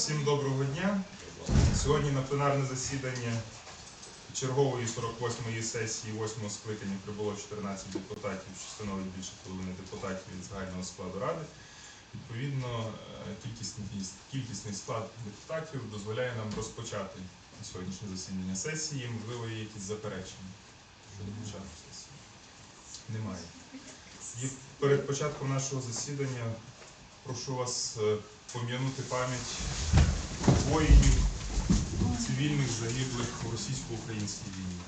Всім доброго дня. Сьогодні на пленарне засідання чергової 48-ї сесії 8-го скликання прибуло 14 депутатів, що становить більше половини депутатів від загального складу ради. Відповідно, е, кількісний, склад депутатів дозволяє нам розпочати сьогоднішнє засідання сесії. Можливо, є якісь заперечення щодо початку сесії. Немає. І перед початком нашого засідання прошу вас е, пом'янути пам'ять воїнів цивільних загиблих у російсько-українській війні.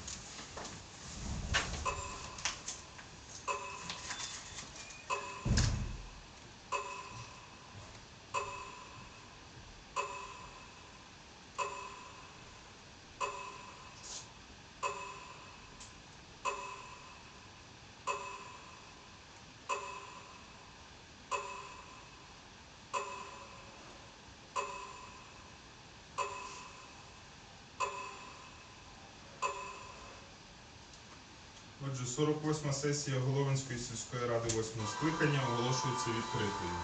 Отже, 48 сесія Головинської сільської ради 8 скликання оголошується відкритою.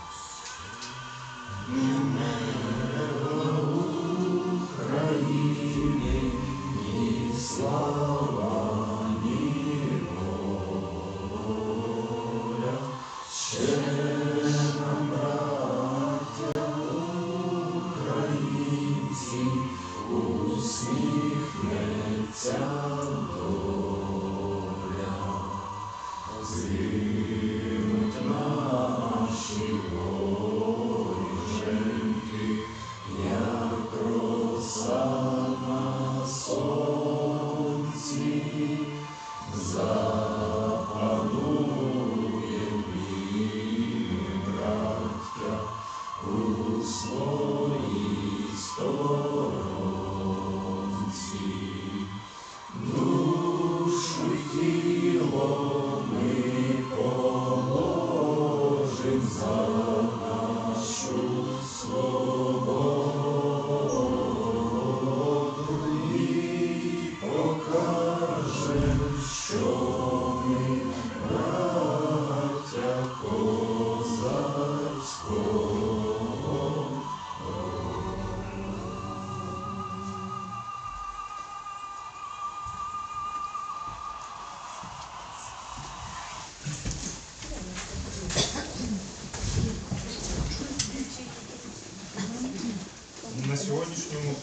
На сьогоднішньому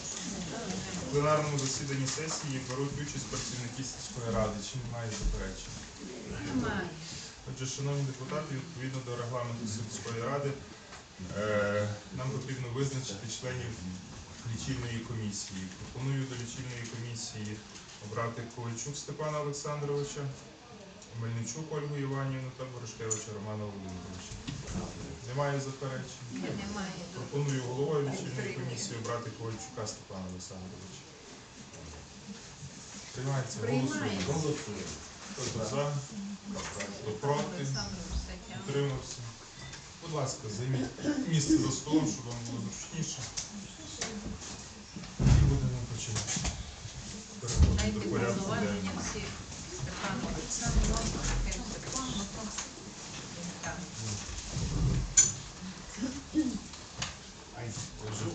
пленарному засіданні сесії беруть участь працівники сільської ради. Чи немає заперечень? Немає. Отже, шановні депутати, відповідно до регламенту сільської ради, е, нам потрібно визначити членів лічильної комісії. Пропоную до лічильної комісії обрати Ковальчук Степана Олександровича, Мельничук Ольгу Іванівну та Борошкевича Романа Володимировича. Немає заперечень? Немає. Пропоную головою лічильної комісії обрати Ковальчука Степана Олександровича. Приймається Приймається. голосуємо. Хто за? Хто проти? Утримався. Будь ласка, займіть місце за столом, щоб вам було зручніше. І будемо починати. Переходимо до порядку денного.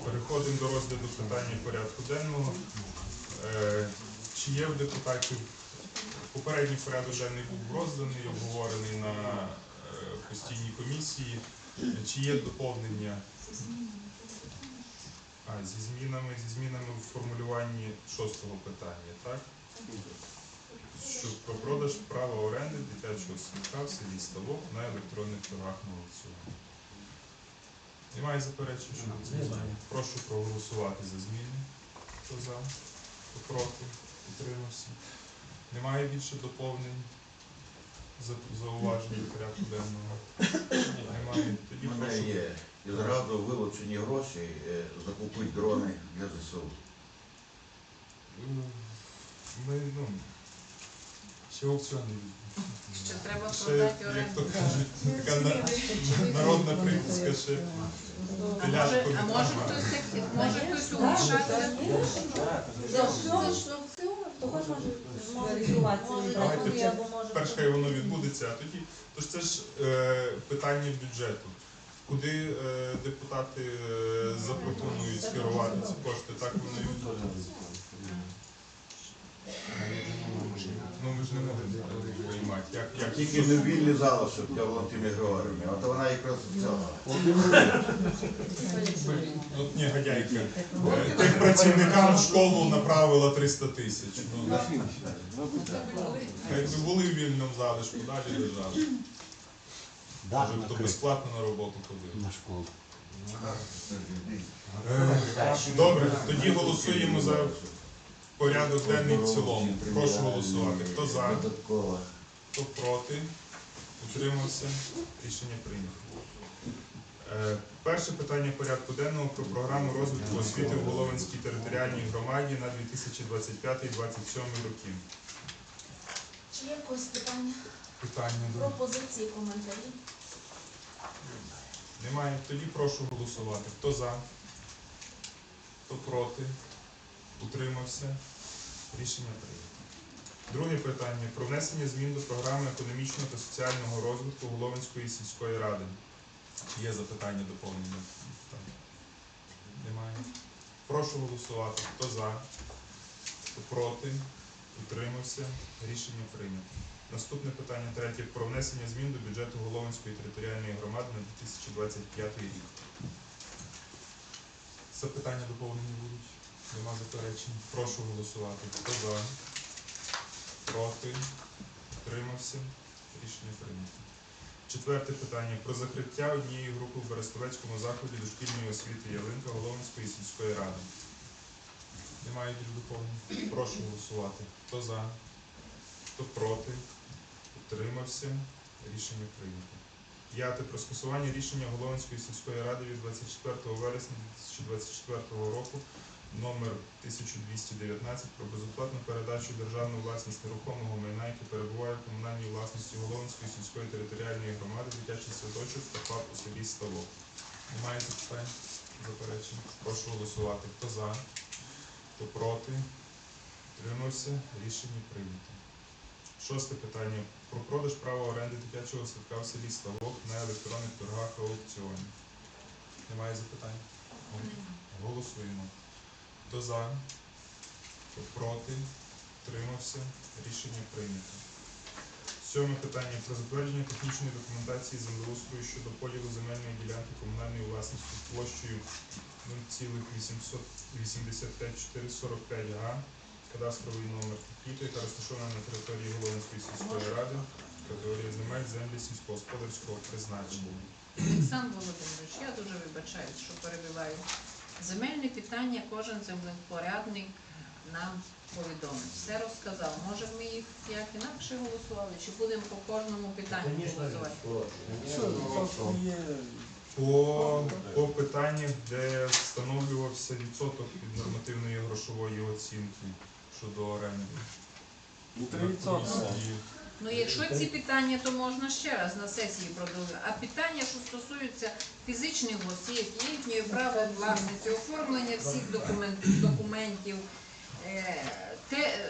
Переходимо до розгляду питання порядку денного. Е, Чи є в депутатів попередній порядок денний був розданий, обговорений на е, постійній комісії. Чи є доповнення а, зі змінами, зі змінами в формулюванні шостого питання, так? Що про продаж права оренди дитячого садка в селі Ставок на електронних торгах на аукціоні. Немає заперечень щодо цих змін. Прошу проголосувати за зміни. Хто за? Хто проти? Утримався. Немає більше доповнень, за- зауважень до порядку денного. Немає. Тоді У мене прошу. є із раду вилучені гроші е, закупити дрони для ЗСУ. М, Ми, ну, ще аукціон не. Що треба продати як то оренду. кажуть, така на- народна приказка ще А може, а може хтось може хтось умішався? То хоч може Давайте брати або може. Перш хай воно відбудеться, а тоді. Тож це ж е, питання бюджету. Куди е, депутати е, запропонують скерувати ці кошти, так вони йдуть. Ну ми ж не можемо приймати. Як, як Тільки не вільні залишок для Валентини Григорівни, от вона якраз цього. От негодяйка. Тих працівникам в школу направила 300 тисяч. Ну, якби були в вільному залишку, далі лежали. Да, Може, хто безплатно на роботу ходив. на школу. Е, Добре, тоді голосуємо за порядок денний в цілому. Прошу голосувати. Хто за, хто проти, утримався. Рішення прийнято. Е, Перше питання порядку денного про програму розвитку освіти в Головинській територіальній громаді на 2025-2027 роки. Чи є якось питання, Питання до пропозиції, коментарі? немає. Тоді прошу голосувати. Хто за, хто проти, утримався. Рішення прийнято. Друге питання про внесення змін до програми економічного та соціального розвитку Головинської сільської ради. Є запитання доповнення? Немає. Прошу голосувати. Хто за, хто проти, утримався. Рішення прийнято. Наступне питання третє про внесення змін до бюджету Головинської територіальної громади на 2025 рік. Запитання доповнені будуть? Нема заперечень. Прошу голосувати. Хто за? Проти? Утримався? Рішення прийнято. Четверте питання про закриття однієї групи в Берестовецькому закладі дошкільної освіти Ялинка Головинської сільської ради. Немає більш доповнень. Прошу голосувати. Хто за? Хто проти? Утримався? Рішення прийнято. П'яте про скасування рішення Головинської сільської ради від 24 вересня 2024 року номер 1219 про безоплатну передачу державну власність нерухомого майна, яке перебуває в комунальній власності Головинської сільської територіальної громади, дитячий садочок та ФАП у селі Ставок. Немає запитань? Заперечень? Прошу голосувати. Хто за? Хто проти? Утримався? Рішення прийнято. Шосте питання про продаж права оренди дитячого садка в селі Ставок на електронних торгах аукціоні. Немає запитань? Голосуємо. Хто за? Хто проти? Утримався? Рішення прийнято. Сьоме питання про затвердження технічної документації землеустрою щодо поділу земельної ділянки комунальної власності площею 0,85445 га, кадастровий номер такий, яка розташована на території Головинської сільської ради, категорія земель землі сільськогосподарського призначення. Олександр Володимирович, я дуже вибачаюсь, що перебиваю. Земельне питання кожен землепорядник нам повідомив. Все розказав. Може ми їх як інакше голосували, чи будемо по кожному питанню голосувати? По, по питаннях, де встановлювався відсоток від нормативної грошової оцінки щодо оренди. На комісії. Ну, якщо ці питання, то можна ще раз на сесії продовжити. А питання, що стосуються фізичних осіб, їхньої права власності, оформлення всіх документ- документів, е, те, е,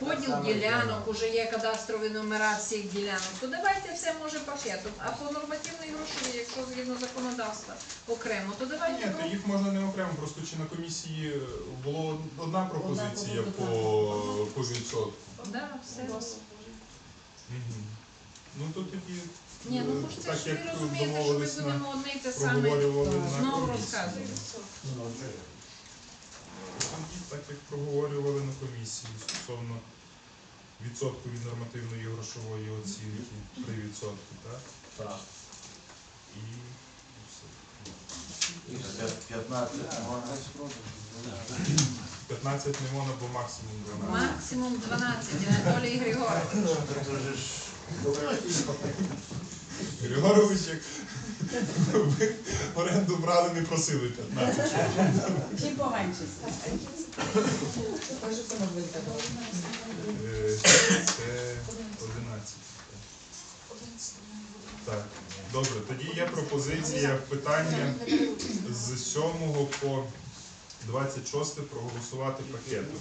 поділ ділянок, уже є кадастрові номера всіх ділянок, то давайте все може пакетом. А по нормативній грошові, якщо згідно законодавства окремо, то давайте Ні, то їх можна не окремо, просто чи на комісії була одна пропозиція по, по відсотку. Да, все. Ну то тоді, Ні, ну е, ж це так ж ви розумієте, що ми домовились на будемо одне й те саме проговорювали на знову комісії. розказувати. Так як проговорювали на комісії стосовно відсотку від нормативної грошової оцінки при відсотку, так? Так. І все. І це 15 можна. 15 не можна, бо максимум 12. Максимум 12, Анатолій Григорович. Григорович, як ви оренду брали, не просили 15. Чи поменше? Е, Це 11. Так, добре, тоді є пропозиція питання з 7 по 26 проголосувати пакетом.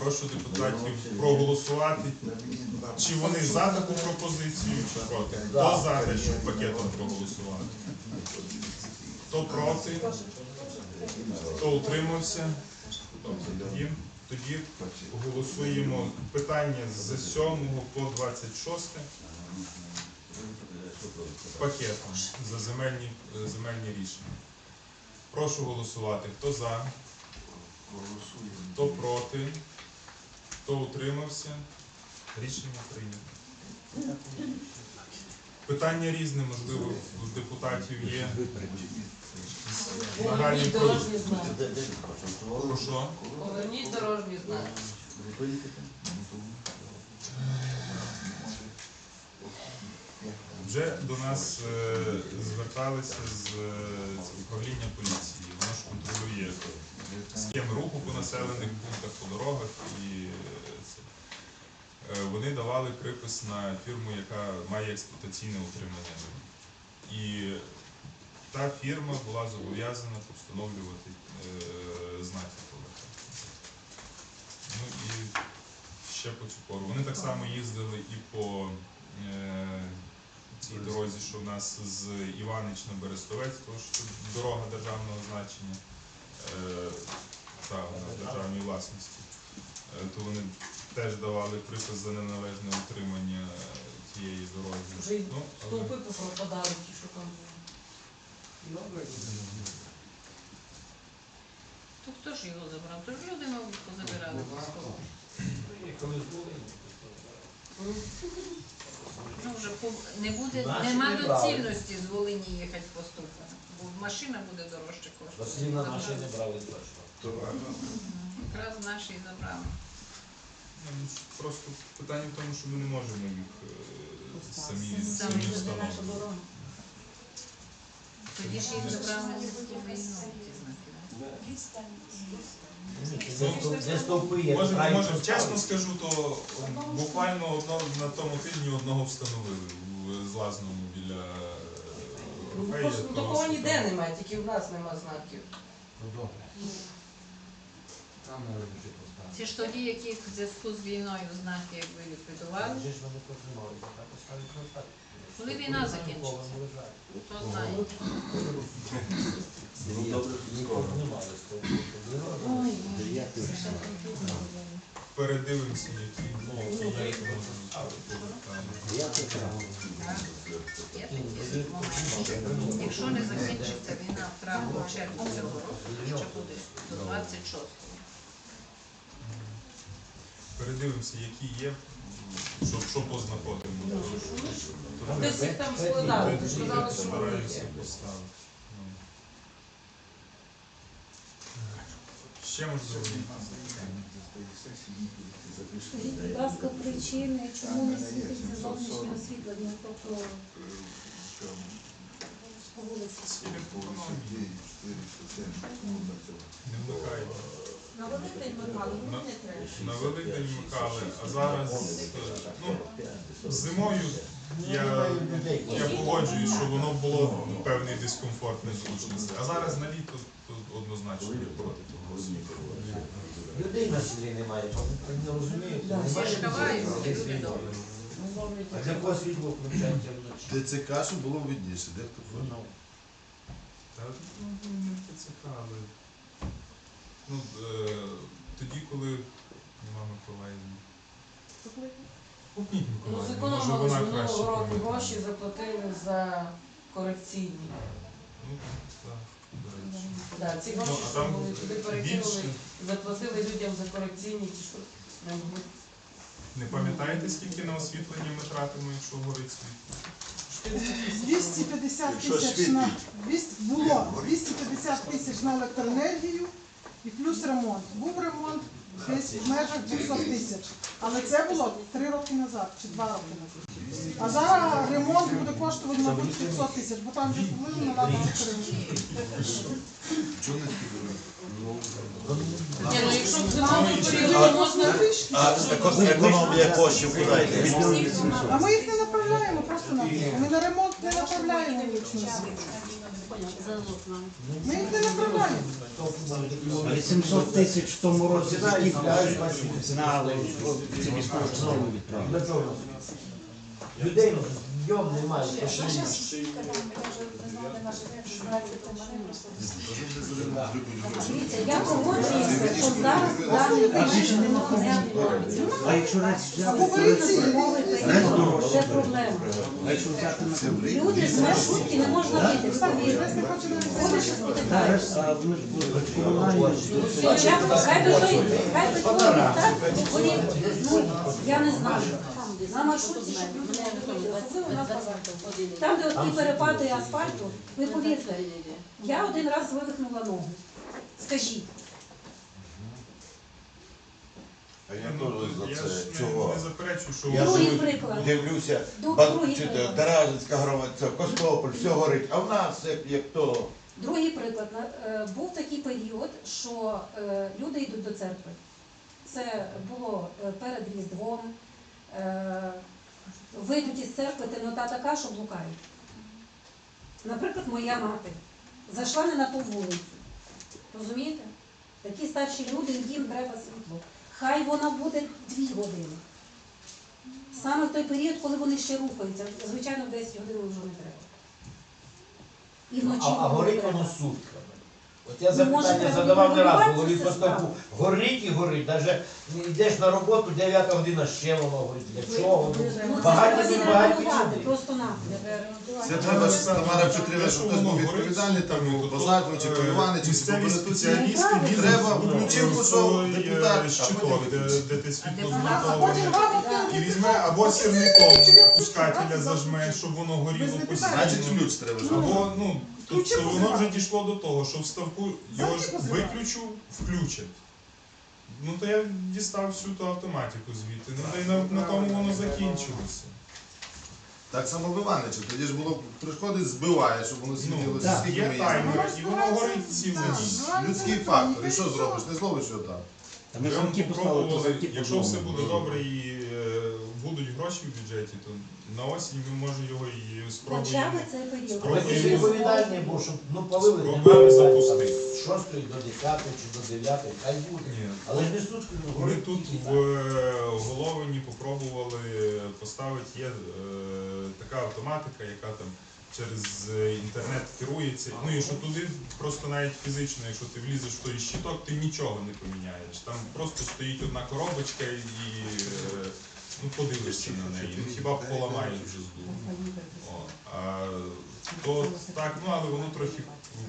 Прошу депутатів проголосувати. Чи вони за таку пропозицію, чи проти? Хто за те, щоб пакетом проголосувати? Хто проти? Хто утримався? Тоді, тоді голосуємо питання з 7 по 26 пакетом за земельні, е, земельні рішення. Прошу голосувати. Хто за? Хто проти? Хто утримався? Рішення прийнято. Питання різне, можливо, у депутатів є. Поверніть дорожні знаки. Де- де він хоче? про що? Поверніть дорожні знаки. Вже до нас е, зверталися з, е, з управління поліції. Воно ж контролює схеми руху по населених пунктах, по дорогах і е. Вони давали припис на фірму, яка має експлуатаційне утримання. І та фірма була зобов'язана встановлювати знаки. Ну і ще по цю пору. Вони так само їздили і по цій дорозі, що в нас з Іванич на Берестовець, тому що це дорога державного значення, е, та, вона в державній власності. Е, то вони теж давали припис за неналежне утримання цієї дороги. Вже й Ну, але- Стовпи пропадали, ті, що там були. То хто ж його забрав? То ж люди, мабуть, позабирали. просто. Ну вже по- не буде, нема не доцільності з Волині їхати по ступу, бо машина буде дорожче коштувати. Василівна наші не брали точно. Якраз наші і забрали. Ну, Просто питання в тому, що ми не можемо їх е, самі, Самі. самі встановити. Тоді ж їх забрали з війну, ці знаки. Да? Де стовпи є, Може, правильно може, поставили. чесно скажу, то буквально одно, на тому тижні одного встановили в Злазному біля е, Ну, просто Такого ніде немає, тільки в нас нема знаків. Ну добре. Там не вже поставили. Ці ж тоді, які в зв'язку з війною знаки якби ліквідували, Вже ж вони потримали, так поставити не так. Коли війна закінчиться? хто знає. Ну, добре, скоро. Ой, передивимося, які, є, ставити. Там. Є. Якщо не закінчиться війна в травні червні цього року, то ще буде до 26-го. Передивимося, які є, що, що познаходимо. Десь їх там складали, сказали, що вони Стараюся є. поставити. Ще можливо. Скажіть, будь ласка, причини, чому не світиться зовнішнє освітлення, тобто по вулиці? Не вмикають. На Великдень На- ну не треба. На Великдень вмикали, а зараз е, ну, зимою я, я погоджуюсь, що воно було певний дискомфорт, незручності. А зараз на літо однозначно я проти того. Людей на селі немає, вони не розуміють. А для кого світло включається вночі? ТЦК, щоб було видніше, де хто ходить. Ну, Та ну, не ТЦК, але ну, е, тоді, коли нема Миколаївни. Купніть Ну, Миколаївну, може зекономили вона з краще минулого року пам'ятає. гроші, заплатили за корекційні. Ну, так, до речі. Да, ці Ну, гроші, а що там були туди перекинули, більше. заплатили людям за корекційні, ті, що не могли. Не пам'ятаєте, скільки на освітлення ми тратимо, якщо горить світло? 250 Якщо тисяч світить. на 200, було 250 тисяч на електроенергію і плюс ремонт. Був ремонт десь в межах 200 тисяч. Але це було 3 роки назад чи 2 роки назад. А зараз ремонт буде коштувати, мабуть, 500 тисяч, бо там вже вплив на лаву не скидали? Ні, ну якщо в зимовому періоді можна А економія коштів куди йде? А ми їх не направляємо просто на Ми на ремонт не направляємо Ми їх не направляємо. 800 тисяч в тому році знали, що це військово відправили. Людей днем немає. Дивіться, я погоджуюся, що зараз даний. А якщо раз взяти, то це проблема. Люди з маршрутки не можна вийти, ви повірте. Ходиш хай би той, хай би той так, я не знаю. На маршрутці, щоб люди не виходили, особливо у нас багато. Там, де от ті перепади асфальту, ви повірте, я один раз вивихнула ногу. Скажіть, А я Ну, теж за це не, чого. не заперечую, що Я Другий живу- приклад. дивлюся, Ду- Ба- другий чи то приклад. Таразинська громада, це Костополь, все горить, а в нас як, як то. Другий приклад. На- е, Був такий період, що е, люди йдуть до церкви. Це було е, перед Різдвом. Е, Вийдуть із церкви, темнота така, що блукають. Наприклад, моя мати зайшла не на ту вулицю. Розумієте? Такі старші люди, їм треба світло. Хай вона буде дві години. Саме в той період, коли вони ще рухаються, звичайно, в 10 годин вже не треба. І вночі А, а горить воно сутками. От я Ну, запитання задавав не раз, голові це Горить і горить. Навіть йдеш на роботу, 9 година ще воно горить. Для чого? Ну, Ну, це Багаті люди, просто на. Це треба Тамара Петрівна, щоб хтось був відповідальний, там у чи полюваний, чи місцеві спеціалісти Ну, він треба ну, включив, ну, що е, депутат, щиток, де, ти світло вам І візьме або сірником пускателя зажме, щоб воно горіло постійно. Значить ключ треба. Або ну тобто воно вже дійшло до того, що в ставку його ж виключу, включать. Ну то я дістав всю ту автоматику звідти. Ну та й на, на тому воно закінчилося. Так само в Іваничі. Тоді ж було приходить, збиває, щоб воно Ну, світилося. Скільки є ми таймер, і воно горить цілу ніч. Людський фактор. І що зробиш? Не зловиш його там. Та ми замки поставили, то пробували, замки якщо все буде добре і будуть гроші в бюджеті, то на осінь ми може його і Хоча спробуємо. цей період. Спробуємо. Бо щоб ну палили Спробуємо немає запустити. З 6 до 10 чи до 9, хай буде. Ні. Але ж не сутки, ну Ми тут в е, Головині попробували поставити є е, така автоматика, яка там через е, інтернет керується. Ну і що туди просто навіть фізично, якщо ти влізеш в той щиток, ти нічого не поміняєш. Там просто стоїть одна коробочка і е, ну, подивишся на неї. Ну хіба поламаєш вже з дому. О, а, то так, ну але воно трохи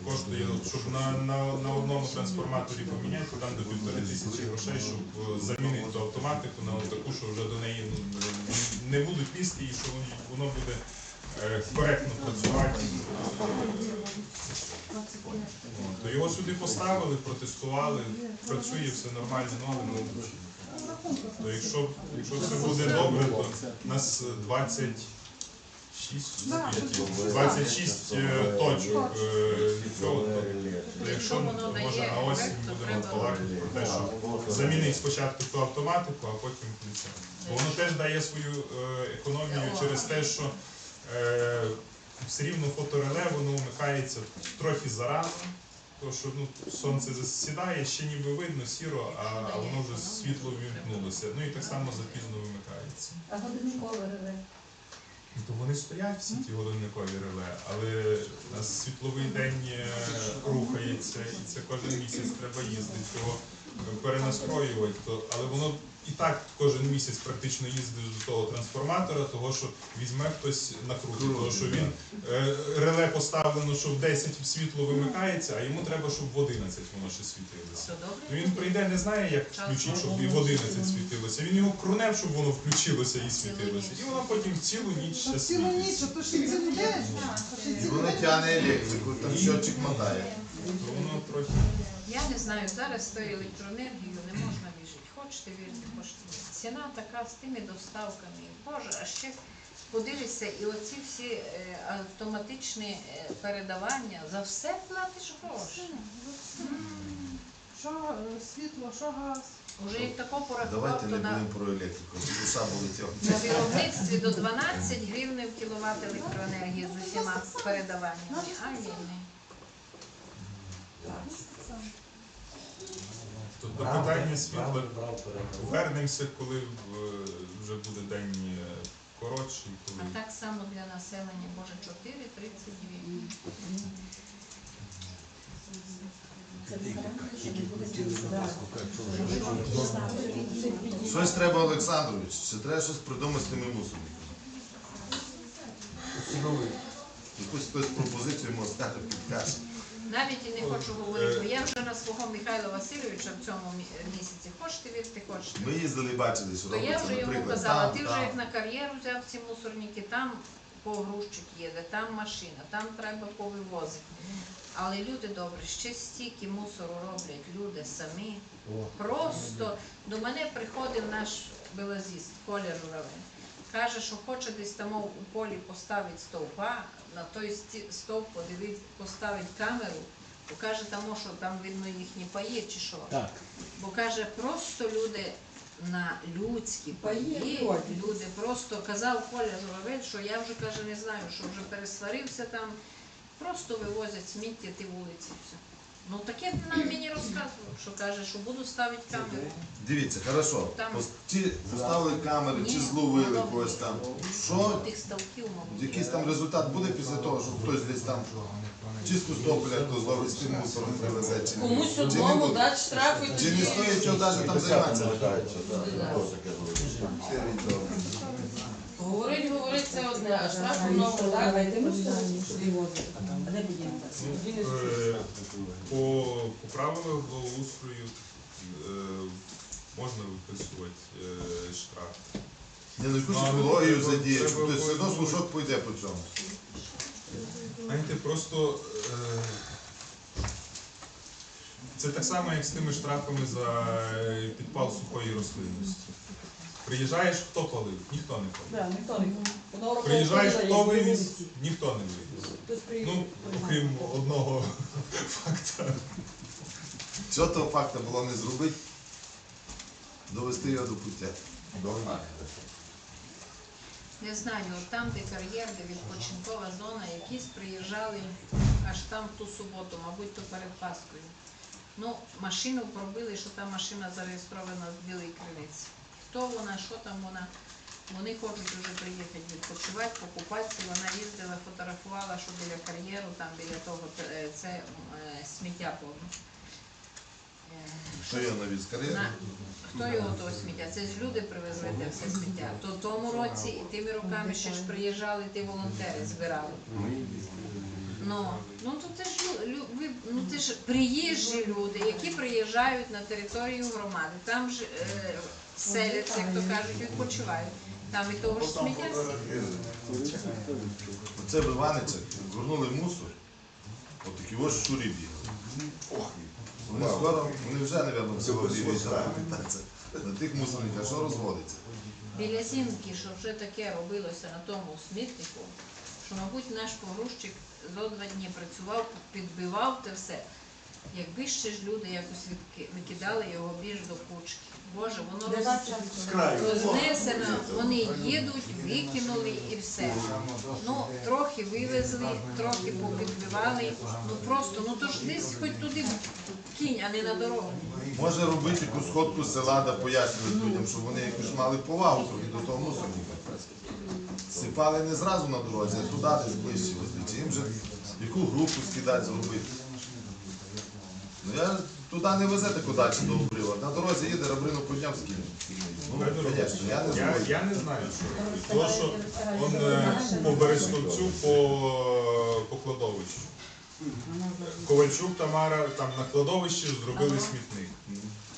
коштує, щоб на, на, на одному трансформаторі поміняти, то там до півтори тисячі грошей, щоб е, замінити ту автоматику на таку, що вже до неї ну, не будуть лізти і що воно буде е, коректно працювати. То його сюди поставили, протестували, працює все нормально, ну але ну, то якщо, якщо все буде добре, то у нас 26 26 е, точок е, цього. То, то якщо може на осінь будемо балакати про те, що замінить спочатку ту автоматику, а потім включити. Бо воно теж дає свою е, економію через те, що е, все рівно фотореле воно вмикається трохи зарано. Тому що ну, сонце засідає, ще ніби видно сіро, а, а воно вже світло вімкнулося. Ну і так само запізно вимикається. А годинникове реле. Ну, То вони стоять всі ті годинникові реле, але у нас світловий день е, рухається, і це кожен місяць треба їздити, його перенастроювати. То, але воно і так кожен місяць практично їздить до того трансформатора, того що візьме хтось накрутить, того що він е, реле поставлено, що в 10 світло вимикається, а йому треба, щоб в 11 воно ще світилося. То добре? Він прийде, не знає, як включити, щоб і в 11 світилося. Він його крунев, щоб воно включилося і світилося. І воно потім цілу ніч ще цілу ніч, світиться. то ще цілий день. І воно тягне електрику, там щотчик мотає. То воно трохи. Я не знаю, зараз тою електроенергію не можна вижити. Хочете вірте. Ціна така з тими доставками. Боже, а ще подивишся, і оці всі е, автоматичні е, передавання, за все платиш гроші. Що е, світло, що газ. Уже як тако порахував, Давайте не будемо про електрику. На виробництві до 12 гривень в кіловат електроенергії з усіма передаваннями. Ай, ні, ні. Тут до питання світла вернемося, коли е, вже буде день е, коротший, коли А так само для населення, може, 4,32. Щось треба, Олександрович, чи треба щось придумати з тими мусорниками? Якусь хтось пропозицію може скаже підкаже. Навіть і не хочу говорити, бо я вже на свого Михайла Васильовича в цьому мі- місяці, хочете вірте, хочете. Ми їздили бачили, що То я вже йому казала, ти вже як на кар'єру взяв ці мусорники, там погрузчик їде, там машина, там треба повивозити. Але люди добрі, ще стільки мусору роблять люди самі. Просто до мене приходив наш белазіст, Коля Журавин. Каже, що хоче десь там у полі поставити стовпа, на той стовп подивить, поставить камеру, бо каже, там, що там видно їхні паї чи що. Так. Бо каже, просто люди на людські паї, люди просто казав Коля Журавель, що я вже каже, не знаю, що вже пересварився там, просто вивозять сміття ті вулиці. Все. Ну таке нам мені розказував, що каже, що буду ставити камеру. Дивіться, хорошо. Там- Пос- Чи поставили камери, чи зловили воно когось там. Що? тих ставків, мабуть. Якийсь там результат буде після того, що хтось десь там чи з Костополя, хто зловить з тим мусором привезе, чи? Комусь Чи не одному буде? дати штрафи Чи не тоді. стоїть цього навіть там займатися? Говорить, говорить, це одне, а штраф одного, так? Е, по, по правилах благоустрою е, можна виписувати е, штраф. Ні, ну якусь Ну, екологію задієш, тобто все одно слушок пойде по цьому. Знаєте, просто це так само, як з тими штрафами за підпал сухої рослинності. Приїжджаєш, хто палив? Ніхто не палив. Приїжджаєш, хто вивіз? Ніхто не вивіз. Ну, окрім одного факта. Що того факту було не зробити? Довести його до пуття. Не знаю, от там, де кар'єр, де відпочинкова зона, якісь приїжджали аж там в ту суботу, мабуть, то перед Паскою. Ну, машину пробили, що та машина зареєстрована в Білій Криниці. Хто вона, що там вона? Вони хочуть вже приїхати відпочивати, покупатися. Вона їздила, фотографувала, що біля кар'єру, там біля того е, це е, сміття повно. Е, Що його навіз кар'єру? Хто його того сміття? Це ж люди привезли те все сміття. То в тому році і тими роками ще ж приїжджали, ті волонтери збирали. Ну, ну то це ж ви, ну це ж приїжджі люди, які приїжджають на територію громади. Там ж е, селяться, як то кажуть, відпочивають. Там і того ж сміття. Оце в Іваницях згорнули мусор, от такі ось щурі бігали. Вони скоро, вони вже, мабуть, село бігають. На тих мусорниках, що розводиться? Біля зімки, що вже таке робилося на тому смітнику, що, мабуть, наш погрузчик зо два дні працював, підбивав те все. Якби ще ж люди якось викидали його більш до кучки. Боже, воно роз- рознесено, вони їдуть, викинули і все. Ну, трохи вивезли, трохи попідбивали. Ну просто, ну то ж десь хоч туди кінь, а не на дорогу. Може робити якусь сходку з села, да пояснювати людям, щоб вони якусь мали повагу трохи до того мусорника. Сипали не зразу на дорозі, а туди десь ближче везли. Чи їм же яку групу скидати зробити. Ну я туди не везете куди до обрива. На дорозі їде, рабрину підняв скине. Ну, звісно, я не Я, знаю. я не знаю, що. Тому що он, е, по Берестовцю, по, по кладовищу. Ковальчук, Тамара там на кладовищі зробили Ага. смітник.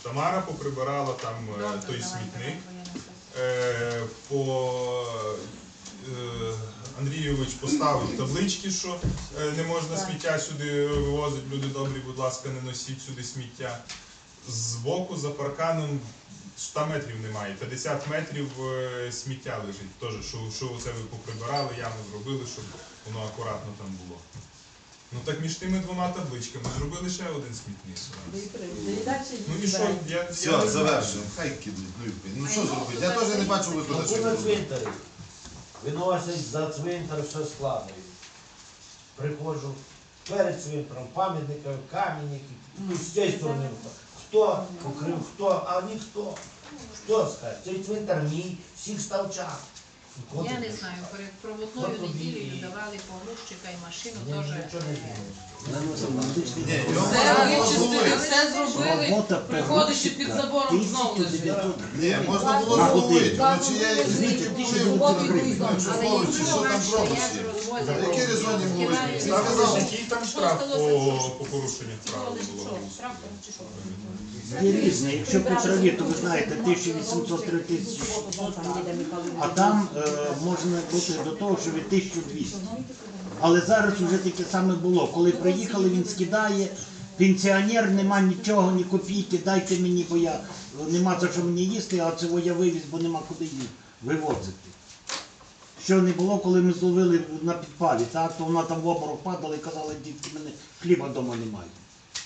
Тамара поприбирала там е, Добре, той давай, смітник. Е, по е, Андрійович поставив таблички, що е, не можна сміття сюди вивозити. Люди добрі, будь ласка, не носіть сюди сміття. Збоку за парканом 100 метрів немає, 50 метрів е, сміття лежить. Теж, що, що це ви поприбирали, яму зробили, щоб воно акуратно там було. Ну так між тими двома табличками зробили ще один смітник. Ну і що? Я, я Все, завершуємо. Хай кидають. ну, і Ну що зробити? Я теж не бачу виходу, Ну, що. Виносять за цвинтар, все складують. Приходжу перед цвинтаром, пам'ятника, камінь, ну, з цієї сторони. Хто покрив, хто, а ніхто. Хто скаже? Цей цвинтар мій, всіх став час. Я не знаю, перед проводною неділею давали погрузчика і машину теж. Все вичистили, все зробили, Робота приходиш і під забором знову лежить. 1900 Ні, можна було На годину. Ну, чи є Звідти якщо 1900 гривень. Але Якщо якщо що там бачите, пробуєш? як розвозять, На якій резоні було? Сказали, Який там штраф по, по порушенню правил було? Є різне. Якщо по траві, то ви знаєте 1800 тисячі. А там е, можна бути до того, що від 1200. Але зараз вже таке саме було. Коли приїхали, він скидає. Пенсіонер, нема нічого, ні копійки, дайте мені, бо я нема за що мені їсти, а цього я вивіз, бо нема куди їх вивозити. Що не було, коли ми зловили на підпалі, так, то вона там в обморок падала і казала, дітки, мене хліба вдома немає.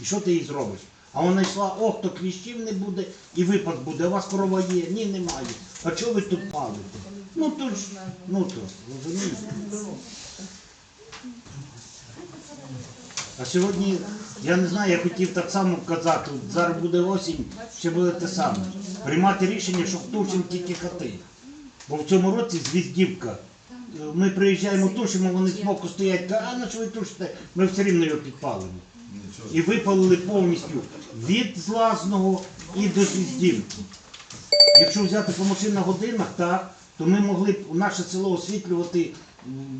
І що ти їй зробиш? А вона йшла, ох, то кліщів не буде і випад буде. У вас корова є? Ні, немає. А чого ви тут палите? Ну то ж, ну то, розумієте? А сьогодні, я не знаю, я хотів так само казати, зараз буде осінь, ще буде те саме. Приймати рішення, що тушимо тільки хати. Бо в цьому році звіздівка. Ми приїжджаємо, тушимо, вони збоку стоять, «Та, а на що ви тушите? Ми все рівно його підпалимо. І випалили повністю від злазного і до звіздівки. Якщо взяти по машин на годинах, так, то ми могли б наше село освітлювати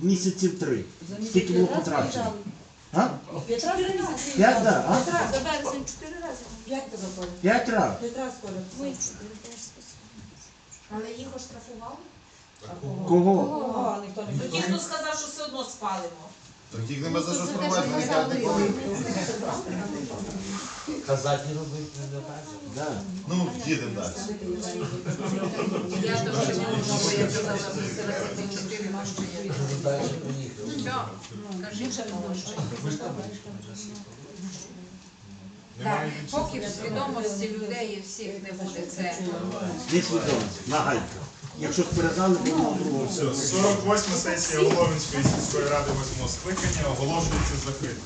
місяців три. Скільки було потрачено? А? П'ять да, а? За березень чотири рази. Як ти заходиш? П'ять разів. П'ять разів коли. Але їх оштрафували? Кого? Ого, ніхто не Ну, Ті, хто сказав, що все одно спалимо. Так їх нема за що спробувати, вони кажуть, не коли. Казати робити не. Да. Ну, їдемо далі. Я теж не можу, бо я казала, що це 4 машини. Далі поїхав. Все, кажи, що. Так, поки в свідомості людей і всіх не буде це. Нагайка. Якщо спередали, то було другого. Все, 48 сесія Головинської сільської ради 8 скликання оголошується закритою.